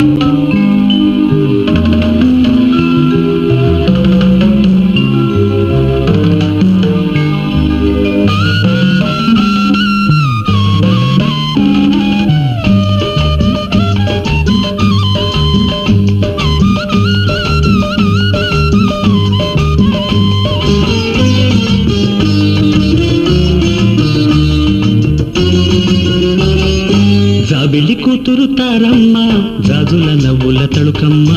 Música జాబిలి కూతురు తారమ్మ జాజుల నవ్వుల తడుకమ్మ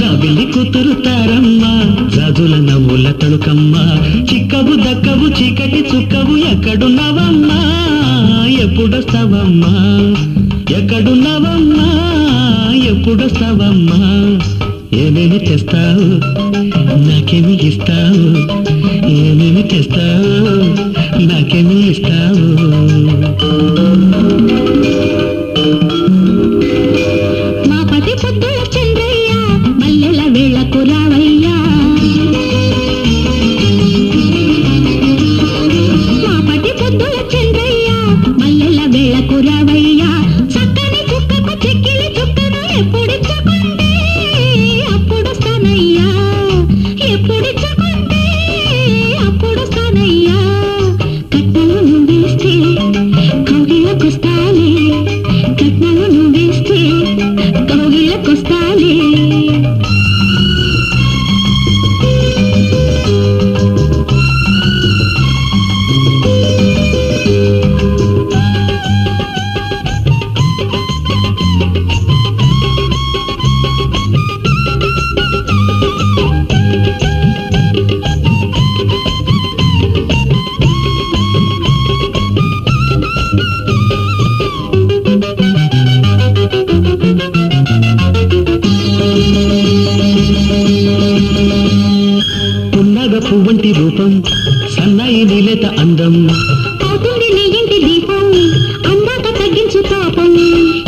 జాబిలి కూతురు తారమ్మ జాజుల నవ్వుల తడుకమ్మ చిక్కవు దక్కవు చీకటి చుక్కవు ఎక్కడున్నావమ్మా? ఎప్పుడొస్తావమ్మా? ఎక్కడున్నావమ్మా? ఎప్పుడొస్తావమ్మా? ఏమేమి తెస్తావు? నాకేమి ఇస్తావు? ఏమేమి తెస్తావు? నాకేమి రూపం సన్నాయి నీలేత అందం. అందాక తగ్గించు తాపం.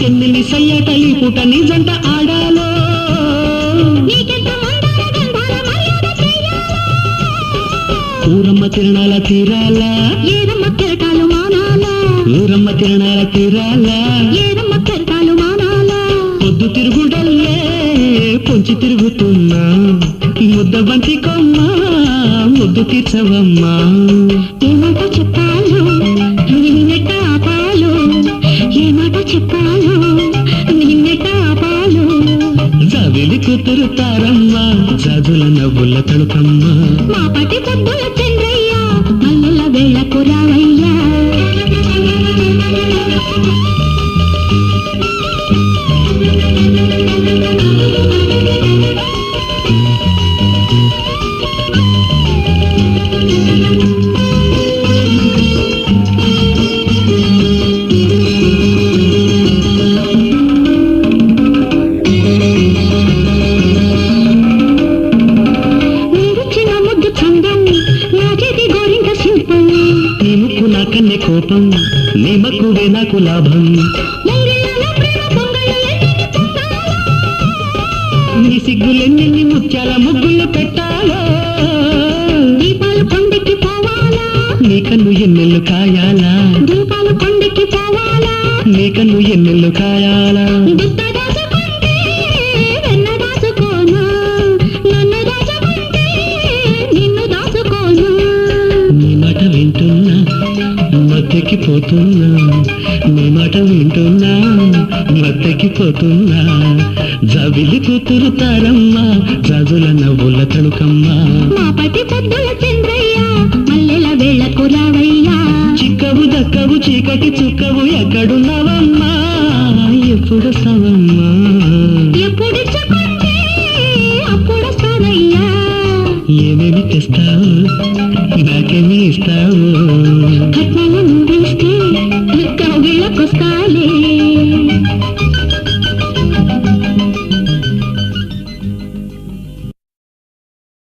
ఎన్నెన్ని సయ్యాటలి పుట నిజంట ఆడాలో. ఊరమ్మ తిరణాల తీరాల. ఏదమ్మ కెరటాలు మానాలా. ఊరమ్మ తిరణాల తీరాల. ఏదమ్మ కెరటాలు మానాలా. పొద్దు తిరుగుడల్లే పొంచి తిరుగుతున్నా. ముద్ద బంతి కొమ్మ. ముద్దు తీర్చవమ్మా. ఏ మాట చెప్పాలో నిన్నెట్ట ఆపాలో ఏ మాట చెప్పాలో నిన్నెట్ట ఆపాలో. జాబిలి కూతురు తారమ్మ జాజుల నవ్వుల తడుకమ్మ మా పటి పొద్దుల చంద్రయ్య మల్లెల వేళకు రావయ్యా. కన్నె కోపం నీ మక్కువే నాకు లాభం. నీ సిగ్గులెన్నెన్ని ముత్యాల ముగ్గులు పెట్టాలో? దీపాలు కొండెక్కి పోవాలా నీ కన్ను ఎన్నెల్లు కాయాలా? దీపాలు కొండెక్కి పోవాలా? నీ కన్ను ఎన్నెల్లు కాయాలా? మత్తెక్కిపోతున్నా నీ మాట వింటున్నా మత్తెక్కిపోతున్నా జాబిలి కూతురు తారమ్మ జాజుల నవ్వుల తడుకమ్మ మా పటి పొద్దుల చంద్రయ్య మల్లెల వేళకు రావయ్యా. చిక్కవు దక్కవు చీకటి చుక్కవు ఎక్కడున్నావమ్మా? ఎప్పుడు సవమ్మా ఎప్పుడు అప్పుడు ఏమేమి తెస్తావు? నాకేమి ఇస్తావు? నువ్వేస్తే